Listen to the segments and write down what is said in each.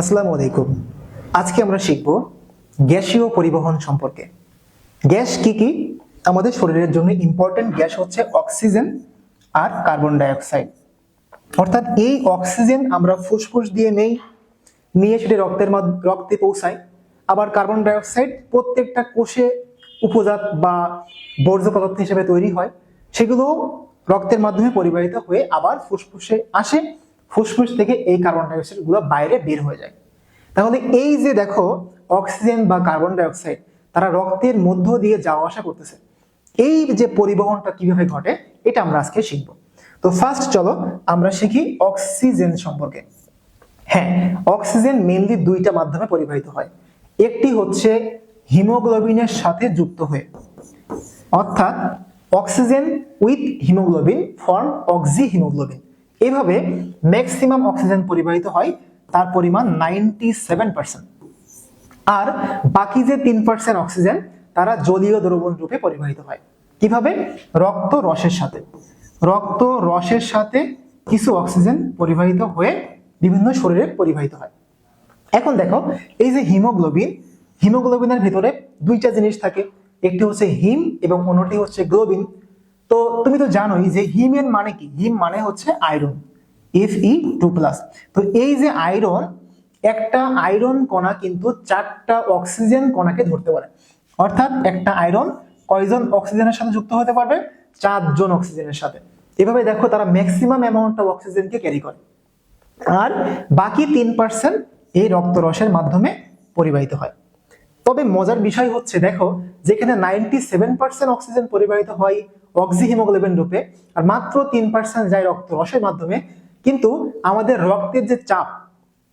আসসালামু আলাইকুম। আজকে আমরা শিখব গ্যাসীয় পরিবহন সম্পর্কে। গ্যাস কি কি? আমাদের শরীরের জন্য ইম্পর্টেন্ট গ্যাস হচ্ছে অক্সিজেন আর কার্বন ডাইঅক্সাইড। অর্থাৎ এই অক্সিজেন আমরা ফুসফুস দিয়ে নেই, নিয়ে সেটি রক্তের রক্তে পৌঁছায়। আবার কার্বন ডাইঅক্সাইড প্রত্যেকটা কোষে উপজাত বা বর্জ্য পদার্থ হিসেবে তৈরি হয়। সেগুলো রক্তের মাধ্যমে পরিবাহিত হয়ে আবার ফুসফুসে আসে। ফুসফুস থেকে এই কার্বন ডাইঅক্সাইডগুলো বাইরে বের হয়ে যায়। তাহলে এই যে দেখো অক্সিজেন বা কার্বন ডাইঅক্সাইড তারা রক্তের মধ্য দিয়ে যাওয়া আসা করতেছে। এই যে পরিবহনটা কীভাবে ঘটে, এটা আমরা আজকে শিখব। তো ফার্স্ট চলো, আমরা শিখি অক্সিজেন সম্পর্কে। হ্যাঁ অক্সিজেন মেনলি দুইটা মাধ্যমে পরিবাহিত হয়। একটি হচ্ছে হিমোগ্লোবিনের সাথে যুক্ত হয়ে। অর্থাৎ oxygen with haemoglobin form oxyhaemoglobin এইভাবে ম্যাক্সিমাম অক্সিজেন পরিবাহিত হয়, তার পরিমাণ নাইনটি সেভেন পার্সেন্ট আর বাকি যে তিন পার্সেন্ট অক্সিজেন তারা জলীয় দ্রবণ রূপে পরিবাহিত হয়। কীভাবে? রক্ত রসের সাথে। রক্ত রসের সাথে কিছু অক্সিজেন পরিবাহিত হয়ে বিভিন্ন শরীরে পরিবাহিত হয়। এখন দেখো, এই যে হিমোগ্লোবিন, হিমোগ্লোবিনের ভিতরে দুইটা জিনিস থাকে। একটি হচ্ছে হিম এবং অন্যটি হচ্ছে গ্লোবিন। তো তুমি তো জানোই যে হিমের মানে কি? হিম মানে হচ্ছে iron F E two plus তো এই যে আয়রন একটা আয়রন কণা কিন্তু চারটা অক্সিজেন কণাকে ধরতে পারে। অর্থাৎ একটা আয়রন কয়জন অক্সিজেনের সাথে যুক্ত হতে পারবে? চারজন অক্সিজেনের সাথে। এভাবে দেখো তারা ম্যাক্সিমাম অ্যামাউন্ট অফ অক্সিজেনকে ক্যারি করে। আর বাকি তিন পার্সেন্ট এই রক্তরসের মাধ্যমে পরিবাহিত হয়। তবে মজার বিষয় হচ্ছে, দেখো, যেখানে নাইনটি সেভেন পার্সেন্ট অক্সিজেন পরিবাহিত হয় অক্সি হিমোগ্লোবিন রূপে, আর মাত্র তিন পার্সেন্ট যায় রক্ত রসের মাধ্যমে। কিন্তু আমাদের রক্তের যে চাপ,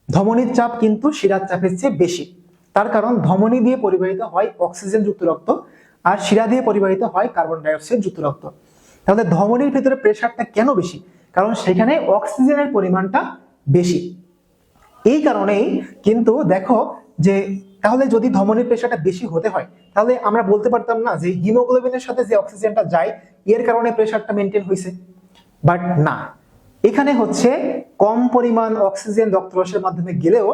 ধমনীর চাপ কিন্তু শিরার চাপের চেয়ে বেশি। তার কারণ ধমনী দিয়ে পরিবাহিত হয় অক্সিজেন যুক্ত রক্ত, আর শিরা দিয়ে পরিবাহিত হয় কার্বন ডাইঅক্সাইড যুক্ত রক্ত। তাহলে ধমনীর ভিতরে প্রেশারটা কেন বেশি? কারণ সেখানে অক্সিজেনের পরিমাণটা বেশি। এই কারণেই কিন্তু দেখো যে তাহলে যদি ধমনীর প্রেশারটা বেশি হতে হয়, তাহলে আমরা বলতে পারতাম না যে হিমোগ্লোবিনের সাথে যে অক্সিজেনটা যায়, এর কারণে প্রেশারটা মেনটেন হয়েছে বাট না, এখানে হচ্ছে কম পরিমাণ অক্সিজেন রক্তরসের মাধ্যমে গেলেও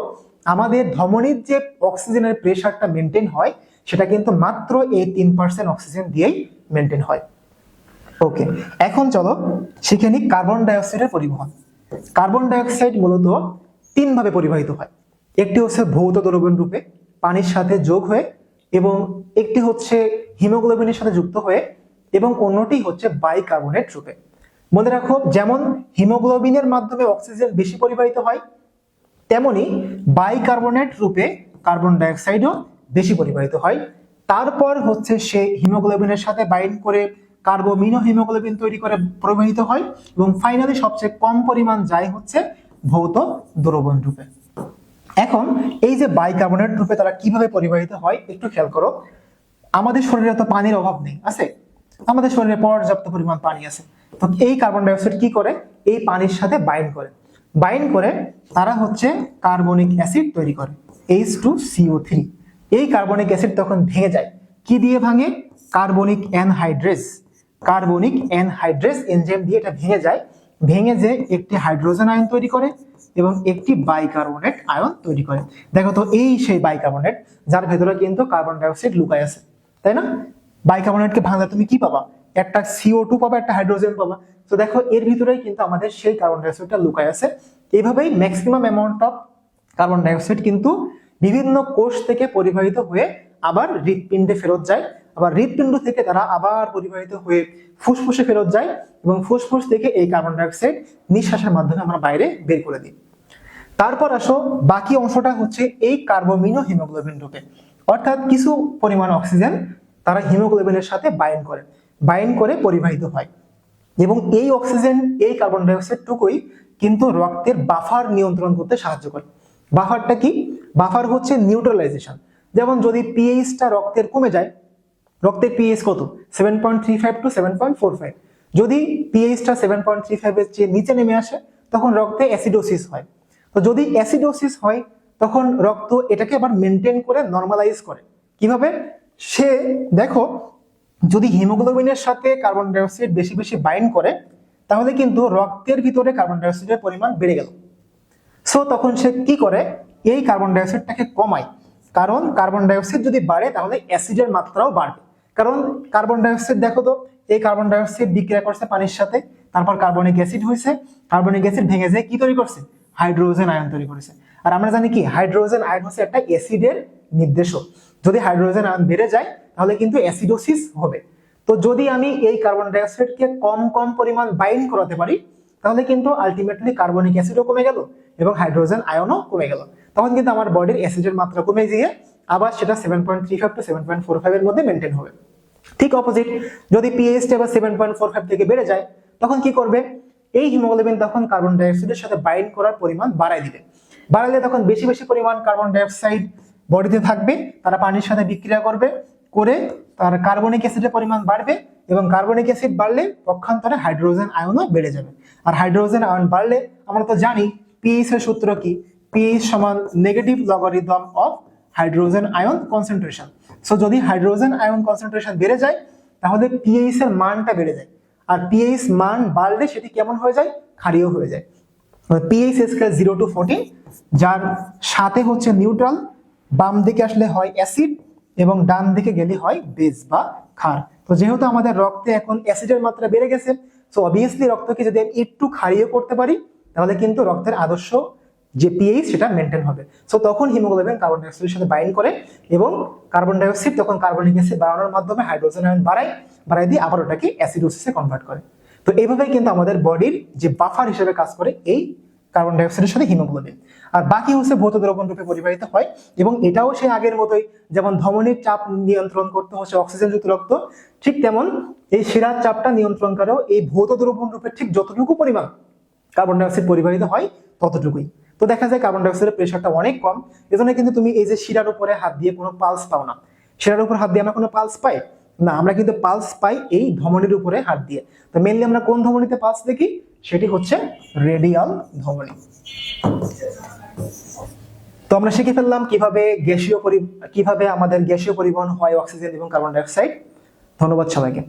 আমাদের ধমনীর যে অক্সিজেনের প্রেশারটা মেনটেন হয়, সেটা কিন্তু মাত্র এই তিন পার্সেন্ট অক্সিজেন দিয়েই মেনটেন হয়। ওকে, এখন চলো শিখে নিই কার্বন ডাইঅক্সাইডের পরিবহন। কার্বন ডাইঅক্সাইড মূলত তিন ভাবে পরিবাহিত হয়। একটি হচ্ছে ভৌত দ্রবণ রূপে পানির সাথে যোগ হয়ে এবং একটি হচ্ছে হিমোগ্লোবিনের সাথে যুক্ত হয়ে এবং অন্যটি হচ্ছে বাইকার্বনেট রূপে। মনে রাখো, যেমন হিমোগ্লোবিনের মাধ্যমে অক্সিজেন বেশি পরিবাহিত হয়, তেমনি বাইকার্বনেট রূপে কার্বন ডাইঅক্সাইডও বেশি পরিবাহিত হয়। তারপর হচ্ছে সে হিমোগ্লোবিনের সাথে বাইন্ড করে কার্বোমিনো হিমোগ্লোবিন তৈরি করে প্রবাহিত হয় এবং ফাইনালি সবচেয়ে কম পরিমাণ যায় হচ্ছে ভৌত দ্রবণ রূপে। এখন এই যে বাইকার্বনেট রূপে তারা কীভাবে পরিবাহিত হয়, একটু খেয়াল করো। আমাদের শরীরে তো পানির অভাব নেই, আছে? আমাদের শরীরে পর্যাপ্ত পরিমাণ পানি আছে। তো এই কার্বন ডাইঅক্সাইড কি করে? এই পানির সাথে বাইন্ড করে। বাইন্ড করে, তারা হচ্ছে কার্বনিক অ্যাসিড তৈরি করে এইচ টু সিও থ্রি এই কার্বনিক অ্যাসিড তখন ভেঙে যায়। কি দিয়ে ভাঙে? Carbonic anhydrase carbonic anhydrase enzyme দিয়ে এটা ভেঙে যায়। ভেঙে যে একটি হাইড্রোজেন আয়ন তৈরি করে এবং একটি বাইকার্বনেট আয়ন তৈরি করে। দেখো তো এই সেই বাইকার্বনেট যার ভেতরে কিন্তু কার্বন ডাইঅক্সাইড লুকায় আছে, তাই না? বাইকার্বনেটকে ভাঙলে তুমি কি পাবা? একটা সিও টু পাবা, একটা হাইড্রোজেন পাবা। তো দেখো এর ভিতরেই কিন্তু আমাদের সেই কার্বন ডাইঅক্সাইডটা লুকায় আছে। এইভাবেই maximum amount of carbon dioxide কিন্তু বিভিন্ন কোষ থেকে পরিবাহিত হয়ে আবার হৃৎপিণ্ডে ফেরত যায়। আবার হৃৎপিণ্ড থেকে তারা আবার পরিবাহিত হয়ে ফুসফুসে ফেরত যায় এবং ফুসফুস থেকে এই কার্বন ডাইঅক্সাইড নিঃশ্বাসের মাধ্যমে আমরা বাইরে বের করে দিই। তারপর আসো, বাকি অংশটা হচ্ছে এই কার্বোমিনো হিমোগ্লোবিন রূপে। অর্থাৎ কিছু পরিমাণ অক্সিজেন তারা হিমোগ্লোবিনের সাথে বাইন্ড করে। বাইন্ড করে পরিবাহিত হয়। এবং এই অক্সিজেন, এই কার্বন ডাইঅক্সাইড টুকুই কিন্তু রক্তের বাফার নিয়ন্ত্রণ করতে সাহায্য করে। বাফারটা কি? বাফার হচ্ছে নিউট্রালাইজেশন যেমন যদি পিএইচটা রক্তের কমে যায়, রক্তের পিএইচ কত? Seven point three five to seven point four five যদি পিএইচটা সেভেন পয়েন্ট থ্রি ফাইভের চেয়ে নিচে নেমে আসে, তখন রক্তে অ্যাসিডোসিস হয়। তো যদি অ্যাসিডোসিস হয়, তখন রক্ত এটাকে আবার মেনটেন করে নর্মালাইজ করে। কীভাবে? সে, দেখো, যদি হিমোগ্লোবিনের সাথে কার্বন ডাইঅক্সাইড বেশি বেশি বাইন্ড করে, তাহলে কিন্তু রক্তের ভিতরে কার্বন ডাইঅক্সাইডের পরিমাণ বেড়ে গেল। সো তখন সে কি করে? এই কার্বন ডাইঅক্সাইডটাকে কমায়। কারণ কার্বন ডাইঅক্সাইড যদি বাড়ে, তাহলে অ্যাসিডের মাত্রাও বাড়বে। কারণ কার্বন ডাইঅক্সাইড দেখো তো, এই কার্বন ডাইঅক্সাইড বিক্রিয়া করছে পানির সাথে, তারপর কার্বনিক অ্যাসিড হয়েছে। কার্বনিক অ্যাসিড ভেঙে যায় কি তৈরি করছে? হাইড্রোজেন আয়ন তৈরি করেছে। আর আমরা জানি কি, হাইড্রোজেন আয়ন হচ্ছে একটা অ্যাসিডের নির্দেশক। যদি হাইড্রোজেন আয়ন বেড়ে যায়, তাহলে কিন্তু অ্যাসিডোসিস হবে। তো যদি আমি এই কার্বন ডাইঅক্সাইডকে কম কম পরিমাণ বাইন্ড করাতে পারি, তাহলে কিন্তু আলটিমেটলি কার্বনিক অ্যাসিডও কমে গেল এবং হাইড্রোজেন আয়নও কমে গেল। তখন কিন্তু আমার বডির অ্যাসিডের মাত্রা কমে গিয়ে আবার সেটা seven point three five to seven point four ফাইভের মধ্যে মেনটেন হবে। ঠিক অপোজিট যদি পিএইচটা এবার সেভেন পয়েন্ট ফোর ফাইভ থেকে বেড়ে যায়, তখন কি করবে? এই হিমোগ্লোবিন তখন কার্বন ডাইঅক্সাইডের সাথে বাইন্ড করার পরিমাণ বাড়ায় দিবে। বাড়ালে তখন বেশি বেশি পরিমাণ কার্বন ডাইঅক্সাইড বডিতে থাকবে, তারা পানির সাথে বিক্রিয়া করবে, করে তার কার্বনিক অ্যাসিডের পরিমাণ বাড়বে এবং কার্বনিক অ্যাসিড বাড়লে পক্ষান্তরে হাইড্রোজেন আয়নও বেড়ে যাবে। আর হাইড্রোজেন আয়ন বাড়লে আমরা তো জানি পিএইচ এর সূত্র কি? পিএইচ সমান negative logarithm of hydrogen ion concentration so যদি হাইড্রোজেন আয়ন কনসেন্ট্রেশন বেড়ে যায়, তাহলে পিএইচ এর মানটা বেড়ে যায়। আর পিএইচ মান বাড়লে সেটি কেমন হয়ে যায়? ক্ষারীয় হয়ে যায়। PH scale zero to fourteen যার সাথে হচ্ছে নিউট্রাল বাম দিকে আসলে হয় অ্যাসিড এবং ডান দিকে গেলে হয় বেজ বা ক্ষার। তো যেহেতু আমাদের রক্তে এখন অ্যাসিডের মাত্রা বেড়ে গেছে সো অবভিয়াসলি রক্তকে যদি আমি একটু ক্ষারীয় করতে পারি, তাহলে কিন্তু রক্তের আদর্শ যে পিএইচ সেটা মেনটেন হবে। সো তখন হিমোগ্লোবিন কার্বন ডাইঅক্সাইডের সাথে বাইন্ড করে এবং কার্বন ডাইঅক্সাইড তখন কার্বনিক অ্যাসিড বাড়ানোর মাধ্যমে হাইড্রোজেন আয়ন বাড়ায়। বাড়াই দিয়ে আবার ওটাকে অ্যাসিডোসিসে কনভার্ট করে। তো এইভাবেই কিন্তু আমাদের বডির যে বাফার হিসেবে কাজ করে এই কার্বন ডাইঅক্সাইডের সাথে হিমোগ্লোবিন আর বাকি হচ্ছে ভৌত দ্রবণ রূপে পরিবাহিত হয় এবং এটাও সেই আগের মতোই, যেমন ধমনির চাপ নিয়ন্ত্রণ করতে হচ্ছে অক্সিজেন যুক্ত রক্ত, ঠিক তেমন এই শিরার চাপটা নিয়ন্ত্রণ করেও এই ভৌত দ্রবণ রূপে ঠিক যতটুকু পরিমাণ কার্বন ডাইঅক্সাইড পরিবাহিত হয় ততটুকুই। তো দেখা যায় কার্বন ডাইঅক্সাইডের প্রেশারটা অনেক কম, এজন্য কিন্তু তুমি এই যে শিরার উপরে হাত দিয়ে কোনো পালস পাও না। শিরার উপর হাত দিয়ে আমরা কোনো পালস পাই? না, আমরা কিন্তু পালস পাই এই ধমনির উপরে হাত দিয়ে। তো মেনলি আমরা কোন ধমনিতে পালস দেখি? সেটি হচ্ছে রেডিয়াল ধমনি। তো আমরা শিখে ফেললাম কীভাবে গ্যাসীয় পরি, কীভাবে আমাদের গ্যাসীয় পরিবহন হয় অক্সিজেন এবং কার্বন ডাইঅক্সাইড ধন্যবাদ সবাইকে।